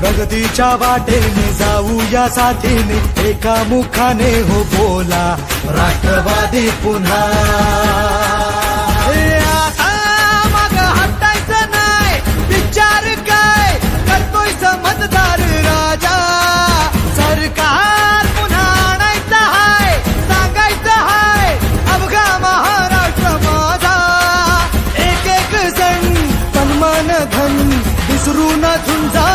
प्रगतीच्या वाटेने जाऊ या साथीने एका मुखाने हो बोला राष्ट्रवादी पुन्हा. ए, हटायचं नाही विचार काय? करतोय समजदार राजा. सरकार पुन्हा आणायचं हाय सांगायचं हाय अवघा महाराष्ट्र माझा. एक एक जण सन्मान धन विसरून झुंजायाला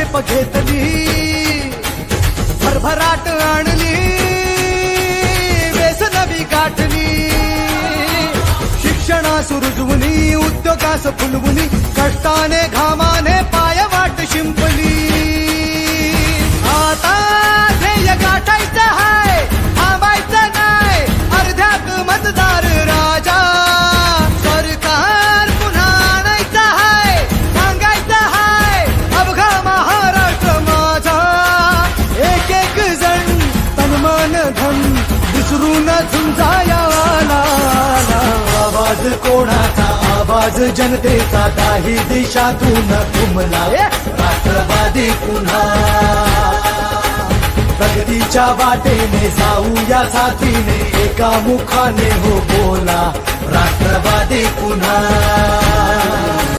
झेप घेतली भरभराट आणली व्यसनवी नवी गाठली. शिक्षणा सुरुजवुनी उद्योगास फुलवुनी कष्टाने घामा विसरून झुंजायाला आवाज कोणाचा? आवाज जनतेचा. काही दिशातून घुमला राष्ट्रवादी पुन्हा. प्रगतीच्या वाटेने जाऊ या साथीने. एका मुखाने हो बोला राष्ट्रवादी पुन्हा.